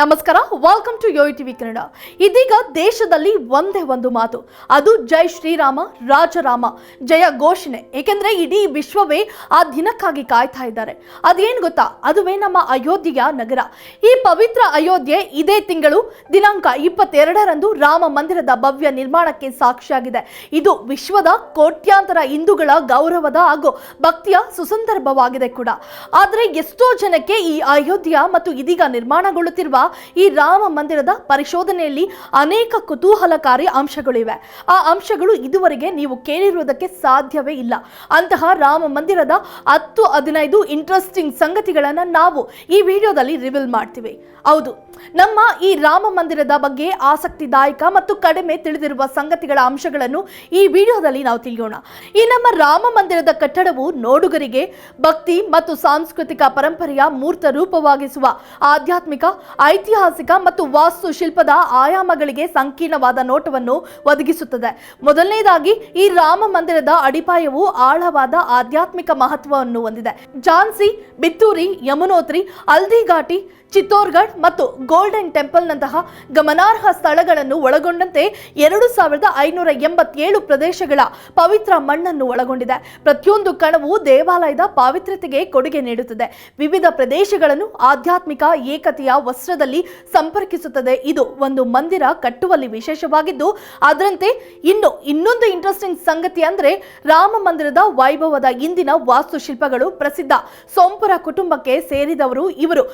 ನಮಸ್ಕಾರ welcome to Yoyo TV Kannada. ಇದೀಗ ದೇಶದಲ್ಲಿ ಒಂದೇ ಒಂದು ಮಾತು. ಅದು ಜೈ ಶ್ರೀರಾಮ, ರಾಜರಾಮ, ಜಯ ಘೋಷಣೆ. ಏಕೆಂದರೆ ಇಡೀ ವಿಶ್ವವೇ ಆ ದಿನಕ್ಕಾಗಿ ಕಾಯ್ತಾ ಇದ್ದಾರೆ. ಅದೇನು ಗೊತ್ತಾ? ಅದುವೇ ನಮ್ಮ ಅಯೋಧ್ಯೆಯ ನಗರ. ಈ ಪವಿತ್ರ ಅಯೋಧ್ಯೆ ಇದೇ ತಿಂಗಳು ದಿನಾಂಕ ಇಪ್ಪತ್ತೆರಡರಂದು ರಾಮ ಮಂದಿರದ ಭವ್ಯ ನಿರ್ಮಾಣಕ್ಕೆ ಸಾಕ್ಷಿಯಾಗಿದೆ. ಇದು ವಿಶ್ವದ ಕೋಟ್ಯಾಂತರ ಹಿಂದೂಗಳ ಗೌರವದ ಹಾಗೂ ಭಕ್ತಿಯ ಸುಸಂದರ್ಭವಾಗಿದೆ ಕೂಡ. ಆದರೆ ಎಷ್ಟೋ ಜನಕ್ಕೆ ಈ ಅಯೋಧ್ಯೆ ಮತ್ತು ಇದೀಗ ನಿರ್ಮಾಣಗೊಳ್ಳುತ್ತಿರುವ ಈ ರಾಮ ಮಂದಿರದ ಪರಿಶೋಧನೆಯಲ್ಲಿ ಅನೇಕ ಕುತೂಹಲಕಾರಿ ಅಂಶಗಳಿವೆ. ಆ ಅಂಶಗಳು ಇದುವರೆಗೆ ನೀವು ಕೇಳಿರುವುದಕ್ಕೆ ಸಾಧ್ಯವೇ ಇಲ್ಲ. ಅಂತಹ ರಾಮ ಮಂದಿರದ ಹತ್ತು ಹದಿನೈದು ಇಂಟ್ರೆಸ್ಟಿಂಗ್ ಸಂಗತಿಗಳನ್ನು ನಾವು ಈ ವಿಡಿಯೋದಲ್ಲಿ ರಿವೀಲ್ ಮಾಡ್ತೀವಿ. ಹೌದು, ನಮ್ಮ ಈ ರಾಮ ಮಂದಿರದ ಬಗ್ಗೆ ಆಸಕ್ತಿದಾಯಕ ಮತ್ತು ಕಡಿಮೆ ತಿಳಿದಿರುವ ಸಂಗತಿಗಳ ಅಂಶಗಳನ್ನು ಈ ವಿಡಿಯೋದಲ್ಲಿ ನಾವು ತಿಳಿಯೋಣ. ಈ ನಮ್ಮ ರಾಮ ಮಂದಿರದ ಕಟ್ಟಡವು ನೋಡುಗರಿಗೆ ಭಕ್ತಿ ಮತ್ತು ಸಾಂಸ್ಕೃತಿಕ ಪರಂಪರೆಯ ಮೂರ್ತ ರೂಪವಾಗಿಸುವ ಆಧ್ಯಾತ್ಮಿಕ ಐತಿಹಾಸಿಕ ಮತ್ತು ವಾಸ್ತುಶಿಲ್ಪದ ಆಯಾಮಗಳಿಗೆ ಸಂಕೀರ್ಣವಾದ ನೋಟವನ್ನು ಒದಗಿಸುತ್ತದೆ. ಮೊದಲನೇದಾಗಿ, ಈ ರಾಮ ಮಂದಿರದ ಅಡಿಪಾಯವು ಆಳವಾದ ಆಧ್ಯಾತ್ಮಿಕ ಮಹತ್ವವನ್ನು ಹೊಂದಿದೆ. ಝಾನ್ಸಿ, ಬಿತ್ತೂರಿ, ಯಮುನೋತ್ರಿ, ಹಲ್ದಿಘಾಟಿ ಚಿತ್ತೋರ್ಗಢ್ ಮತ್ತು ಗೋಲ್ಡನ್ ಟೆಂಪಲ್ನಂತಹ ಗಮನಾರ್ಹ ಸ್ಥಳಗಳನ್ನು ಒಳಗೊಂಡಂತೆ ಎರಡು ಸಾವಿರದ ಐನೂರ ಎಂಬತ್ತೇಳು ಪ್ರದೇಶಗಳ ಪವಿತ್ರ ಮಣ್ಣನ್ನು ಒಳಗೊಂಡಿದೆ. ಪ್ರತಿಯೊಂದು ಕಣವು ದೇವಾಲಯದ ಪಾವಿತ್ರ್ಯತೆಗೆ ಕೊಡುಗೆ ನೀಡುತ್ತದೆ. ವಿವಿಧ ಪ್ರದೇಶಗಳನ್ನು ಆಧ್ಯಾತ್ಮಿಕ ಏಕತೆಯ ವಸ್ತ್ರದಲ್ಲಿ ಸಂಪರ್ಕಿಸುತ್ತದೆ. ಇದು ಒಂದು ಮಂದಿರ ಕಟ್ಟುವಲ್ಲಿ ವಿಶೇಷವಾಗಿದ್ದು, ಅದರಂತೆ ಇನ್ನು ಇನ್ನೊಂದು ಇಂಟ್ರೆಸ್ಟಿಂಗ್ ಸಂಗತಿ ಅಂದರೆ ರಾಮ ಮಂದಿರದ ವೈಭವದ ಇಂದಿನ ವಾಸ್ತುಶಿಲ್ಪಗಳು ಪ್ರಸಿದ್ಧ. ಸೋಂಪುರ ಕುಟುಂಬಕ್ಕೆ ಸೇರಿದವರು ಇವರು.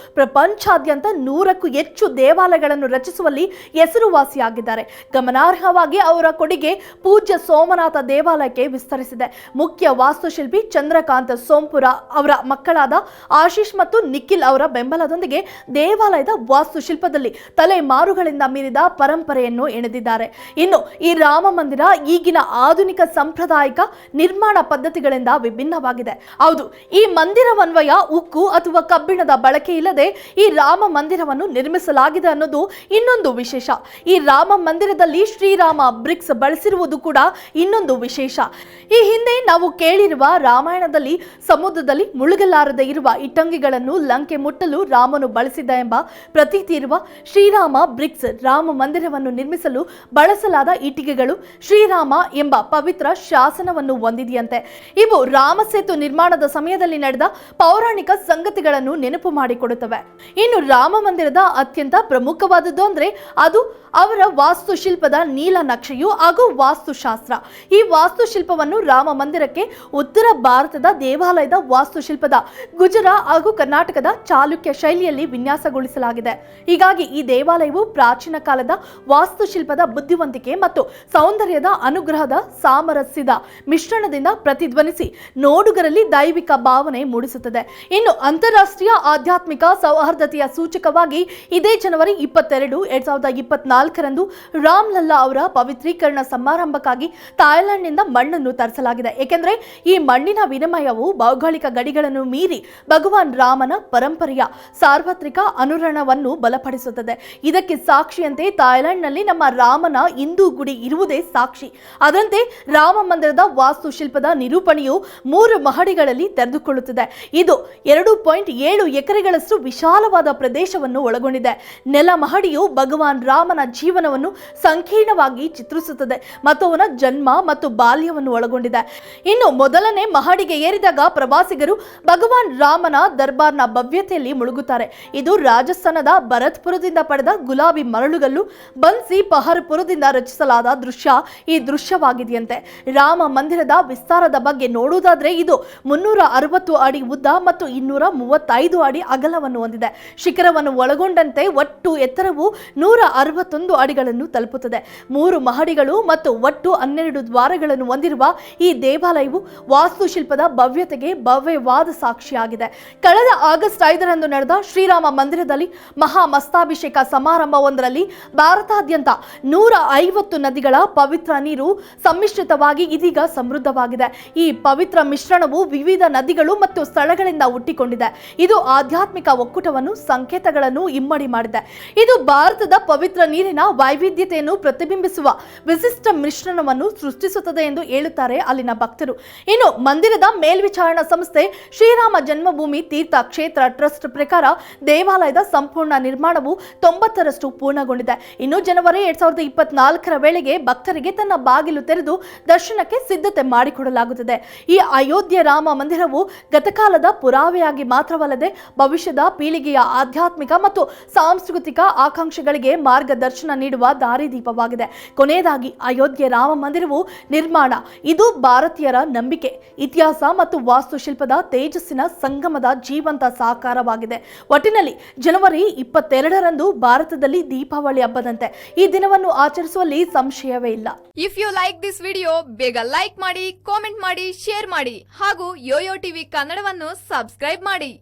ಪ್ರಪಂಚಾದ್ಯಂತ ನೂರಕ್ಕೂ ಹೆಚ್ಚು ದೇವಾಲಯಗಳನ್ನು ರಚಿಸುವಲ್ಲಿ ಹೆಸರುವಾಸಿಯಾಗಿದ್ದಾರೆ. ಗಮನಾರ್ಹವಾಗಿ ಅವರ ಕೊಡುಗೆ ಪೂಜ್ಯ ಸೋಮನಾಥ ದೇವಾಲಯಕ್ಕೆ ವಿಸ್ತರಿಸಿದೆ. ಮುಖ್ಯ ವಾಸ್ತುಶಿಲ್ಪಿ ಚಂದ್ರಕಾಂತ್ ಸೋಂಪುರ ಅವರ ಮಕ್ಕಳಾದ ಆಶೀಶ್ ಮತ್ತು ನಿಖಿಲ್ ಅವರ ಬೆಂಬಲದೊಂದಿಗೆ ದೇವಾಲಯದ ವಾಸ್ತುಶಿಲ್ಪದಲ್ಲಿ ತಲೆಮಾರುಗಳಿಂದ ಮೀರಿದ ಪರಂಪರೆಯನ್ನು ಎಣೆದಿದ್ದಾರೆ. ಇನ್ನು ಈ ರಾಮ ಮಂದಿರ ಈಗಿನ ಆಧುನಿಕ ಸಾಂಪ್ರದಾಯಿಕ ನಿರ್ಮಾಣ ಪದ್ಧತಿಗಳಿಂದ ವಿಭಿನ್ನವಾಗಿದೆ. ಹೌದು, ಈ ಮಂದಿರವನ್ವಯ ಉಕ್ಕು ಅಥವಾ ಕಬ್ಬಿಣದ ಬಳಕೆ ಇಲ್ಲದೆ ಈ ರಾಮ ಮಂದಿರವನ್ನು ನಿರ್ಮಿಸಲಾಗಿದೆ ಅನ್ನೋದು ಇನ್ನೊಂದು ವಿಶೇಷ. ಈ ರಾಮ ಮಂದಿರದಲ್ಲಿ ಶ್ರೀರಾಮ ಬ್ರಿಕ್ಸ್ ಬಳಸಿರುವುದು ಕೂಡ ಇನ್ನೊಂದು ವಿಶೇಷ. ಈ ಹಿಂದೆ ನಾವು ಕೇಳಿರುವ ರಾಮಾಯಣದಲ್ಲಿ ಸಮುದ್ರದಲ್ಲಿ ಮುಳುಗಲಾರದೆ ಇರುವ ಇಟ್ಟಂಗಿಗಳನ್ನು ಲಂಕೆ ಮುಟ್ಟಲು ರಾಮನು ಬಳಸಿದ ಎಂಬ ಪ್ರತೀತಿ ಇರುವ ಶ್ರೀರಾಮ ಬ್ರಿಕ್ಸ್ ರಾಮ ಮಂದಿರವನ್ನು ನಿರ್ಮಿಸಲು ಬಳಸಲಾದ ಇಟ್ಟಿಗೆಗಳು ಶ್ರೀರಾಮ ಎಂಬ ಪವಿತ್ರ ಶಾಸನವನ್ನು ಹೊಂದಿದೆಯಂತೆ. ಇವು ರಾಮ ಸೇತು ನಿರ್ಮಾಣದ ಸಮಯದಲ್ಲಿ ನಡೆದ ಪೌರಾಣಿಕ ಸಂಗತಿಗಳನ್ನು ನೆನಪು ಮಾಡಿಕೊಡುತ್ತವೆ. ಇನ್ನು ರಾಮ ಮಂದಿರದ ಅತ್ಯಂತ ಪ್ರಮುಖವಾದದ್ದು ಅಂದ್ರೆ ಅದು ಅವರ ವಾಸ್ತುಶಿಲ್ಪದ ನೀಲನಕ್ಷೆಯು ಹಾಗೂ ವಾಸ್ತುಶಾಸ್ತ್ರ. ಈ ವಾಸ್ತುಶಿಲ್ಪವನ್ನು ರಾಮ ಮಂದಿರಕ್ಕೆ ಉತ್ತರ ಭಾರತದ ದೇವಾಲಯದ ವಾಸ್ತುಶಿಲ್ಪದ ಗುಜರಾ ಹಾಗೂ ಕರ್ನಾಟಕದ ಚಾಲುಕ್ಯ ಶೈಲಿಯಲ್ಲಿ ವಿನ್ಯಾಸಗೊಳಿಸಲಾಗಿದೆ. ಹೀಗಾಗಿ ಈ ದೇವಾಲಯವು ಪ್ರಾಚೀನ ಕಾಲದ ವಾಸ್ತುಶಿಲ್ಪದ ಬುದ್ಧಿವಂತಿಕೆ ಮತ್ತು ಸೌಂದರ್ಯದ ಅನುಗ್ರಹದ ಸಾಮರಸ್ಯದ ಮಿಶ್ರಣದಿಂದ ಪ್ರತಿಧ್ವನಿಸಿ ನೋಡುಗರಲ್ಲಿ ದೈವಿಕ ಭಾವನೆ ಮೂಡಿಸುತ್ತದೆ. ಇನ್ನು ಅಂತಾರಾಷ್ಟ್ರೀಯ ಆಧ್ಯಾತ್ಮಿಕ ಸೌಹಾರ್ದತೆಯ ಸೂಚಕವಾಗಿ ಇದೇ ಜನವರಿ ಇಪ್ಪತ್ತೆರಡು, ಎರಡ್ ಸಾವಿರದ ಇಪ್ಪತ್ನಾಲ್ಕರಂದು ರಾಮ್ಲಲ್ಲಾ ಅವರ ಪವಿತ್ರೀಕರಣ ಸಮಾರಂಭಕ್ಕಾಗಿ ಥಾಯ್ಲೆಂಡ್ನಿಂದ ಮಣ್ಣನ್ನು ತರಿಸಲಾಗಿದೆ. ಏಕೆಂದರೆ ಈ ಮಣ್ಣಿನ ವಿನಿಮಯವು ಭೌಗೋಳಿಕ ಗಡಿಗಳನ್ನು ಮೀರಿ ಭಗವಾನ್ ರಾಮನ ಪರಂಪರೆಯ ಸಾರ್ವತ್ರಿಕ ಅನುರಣವನ್ನು ಬಲಪಡಿಸುತ್ತದೆ. ಇದಕ್ಕೆ ಸಾಕ್ಷಿಯಂತೆ ಥಾಯ್ಲೆಂಡ್ನಲ್ಲಿ ನಮ್ಮ ರಾಮನ ಹಿಂದೂ ಗುಡಿ ಇರುವುದೇ ಸಾಕ್ಷಿ. ಅದರಂತೆ ರಾಮ ಮಂದಿರದ ವಾಸ್ತುಶಿಲ್ಪದ ನಿರೂಪಣೆಯು ಮೂರು ಮಹಡಿಗಳಲ್ಲಿ ತೆರೆದುಕೊಳ್ಳುತ್ತದೆ. ಇದು ಎರಡು ಪಾಯಿಂಟ್ ಏಳು ಎಕರೆಗಳಷ್ಟು ವಿಶಾಲವಾದ ಪ್ರದೇಶವನ್ನು ಒಳಗೊಂಡಿದೆ. ನೆಲ ಮಹಡಿಯು ಭಗವಾನ್ ರಾಮನ ಜೀವನವನ್ನು ಸಂಕೀರ್ಣವಾಗಿ ಚಿತ್ರಿಸುತ್ತದೆ. ಮತ್ತು ಅವನ ಜನ್ಮ ಮತ್ತು ಬಾಲ್ಯವನ್ನು ಒಳಗೊಂಡಿದೆ. ಇನ್ನು ಮೊದಲನೇ ಮಹಡಿಗೆ ಏರಿದಾಗ ಪ್ರವಾಸಿಗರು ಭಗವಾನ್ ರಾಮನ ದರ್ಬಾರ್ನ ಭವ್ಯತೆಯಲ್ಲಿ ಮುಳುಗುತ್ತಾರೆ. ಇದು ರಾಜಸ್ಥಾನದ ಭರತ್ಪುರದಿಂದ ಪಡೆದ ಗುಲಾಬಿ ಮರಳುಗಲ್ಲು ಬನ್ಸಿ ಪಹರ್ಪುರದಿಂದ ರಚಿಸಲಾದ ದೃಶ್ಯ. ಈ ದೃಶ್ಯವಾಗಿದೆಯಂತೆ. ರಾಮ ಮಂದಿರದ ವಿಸ್ತಾರದ ಬಗ್ಗೆ ನೋಡುವುದಾದ್ರೆ ಇದು ಮುನ್ನೂರ ಅರವತ್ತು ಅಡಿ ಉದ್ದ ಮತ್ತು ಇನ್ನೂರ ಮೂವತ್ತೈದು ಅಡಿ ಅಗಲವನ್ನು ಹೊಂದಿದೆ. ಶಿಖರವನ್ನು ಒಳಗೊಂಡಂತೆ ಒಟ್ಟು ಎತ್ತರವು ನೂರ ಅರವತ್ತೊಂದು ಅಡಿಗಳನ್ನು ತಲುಪುತ್ತದೆ. ಮೂರು ಮಹಡಿಗಳು ಮತ್ತು ಒಟ್ಟು ಹನ್ನೆರಡು ದ್ವಾರಗಳನ್ನು ಹೊಂದಿರುವ ಈ ದೇವಾಲಯವು ವಾಸ್ತುಶಿಲ್ಪದ ಭವ್ಯತೆಗೆ ಭವ್ಯವಾದ ಸಾಕ್ಷಿಯಾಗಿದೆ. ಕಳೆದ ಆಗಸ್ಟ್ ಐದರಂದು ನಡೆದ ಶ್ರೀರಾಮ ಮಂದಿರದಲ್ಲಿ ಮಹಾ ಮಸ್ತಾಭಿಷೇಕ ಸಮಾರಂಭವೊಂದರಲ್ಲಿ ಭಾರತಾದ್ಯಂತ ನೂರ ಐವತ್ತು ನದಿಗಳ ಪವಿತ್ರ ನೀರು ಸಮ್ಮಿಶ್ರಿತವಾಗಿ ಇದೀಗ ಸಮೃದ್ಧವಾಗಿದೆ. ಈ ಪವಿತ್ರ ಮಿಶ್ರಣವು ವಿವಿಧ ನದಿಗಳು ಮತ್ತು ಸ್ಥಳಗಳಿಂದ ಹುಟ್ಟಿಕೊಂಡಿದೆ. ಇದು ಆಧ್ಯಾತ್ಮಿಕ ಒಕ್ಕೂಟವನ್ನು ಸಂಕೇತಗಳನ್ನು ಇಮ್ಮಡಿ ಮಾಡಿದೆ. ಇದು ಭಾರತದ ಪವಿತ್ರ ನೀರಿನ ವೈವಿಧ್ಯತೆಯನ್ನು ಪ್ರತಿಬಿಂಬಿಸುವ ವಿಶಿಷ್ಟ ಮಿಶ್ರಣವನ್ನು ಸೃಷ್ಟಿಸುತ್ತದೆ ಎಂದು ಹೇಳುತ್ತಾರೆ ಅಲ್ಲಿನ ಭಕ್ತರು. ಇನ್ನು ಮಂದಿರದ ಮೇಲ್ವಿಚಾರಣಾ ಸಂಸ್ಥೆ ಶ್ರೀರಾಮ ಜನ್ಮಭೂಮಿ ತೀರ್ಥ ಕ್ಷೇತ್ರ ಟ್ರಸ್ಟ್ ಪ್ರಕಾರ ದೇವಾಲಯದ ಸಂಪೂರ್ಣ ನಿರ್ಮಾಣವು ತೊಂಬತ್ತರಷ್ಟು ಪೂರ್ಣಗೊಂಡಿದೆ. ಇನ್ನು ಜನವರಿ ಎರಡ್ ಸಾವಿರದ ಇಪ್ಪತ್ನಾಲ್ಕರ ವೇಳೆಗೆ ಭಕ್ತರಿಗೆ ತನ್ನ ಬಾಗಿಲು ತೆರೆದು ದರ್ಶನಕ್ಕೆ ಸಿದ್ಧತೆ ಮಾಡಿಕೊಡಲಾಗುತ್ತದೆ. ಈ ಅಯೋಧ್ಯೆ ರಾಮ ಮಂದಿರವು ಗತಕಾಲದ ಪುರಾವೆಯಾಗಿ ಮಾತ್ರವಲ್ಲದೆ ಭವಿಷ್ಯದ ಪೀಳಿಗೆಯ ಆಧ್ಯಾತ್ಮಿಕ ಮತ್ತು ಸಾಂಸ್ಕೃತಿಕ ಆಕಾಂಕ್ಷೆಗಳಿಗೆ ಮಾರ್ಗದರ್ಶನ ನೀಡುವ ದಾರಿದೀಪವಾಗಿದೆ ಕೊನೆಯದಾಗಿ ಅಯೋಧ್ಯೆ ರಾಮ ಮಂದಿರವು ನಿರ್ಮಾಣ. ಇದು ಭಾರತೀಯರ ನಂಬಿಕೆ, ಇತಿಹಾಸ ಮತ್ತು ವಾಸ್ತುಶಿಲ್ಪದ ತೇಜಸ್ಸಿನ ಸಂಗಮದ ಜೀವಂತ ಸಾಕಾರವಾಗಿದೆ. ಒಟ್ಟಿನಲ್ಲಿ ಜನವರಿ ಇಪ್ಪತ್ತೆರಡರಂದು ಭಾರತದಲ್ಲಿ ದೀಪಾವಳಿ ಹಬ್ಬದಂತೆ. ಈ ದಿನವನ್ನು ಆಚರಿಸುವಲ್ಲಿ ಸಂಶಯವೇ ಇಲ್ಲ. If you like this video ಬೇಗ ಲೈಕ್ ಮಾಡಿ ಕಾಮೆಂಟ್ ಮಾಡಿ ಶೇರ್ ಮಾಡಿ ಹಾಗೂ ಯೋಯೋ ಟಿವಿ ಕನ್ನಡವನ್ನು ಸಬ್ಸ್ಕ್ರೈಬ್ ಮಾಡಿ.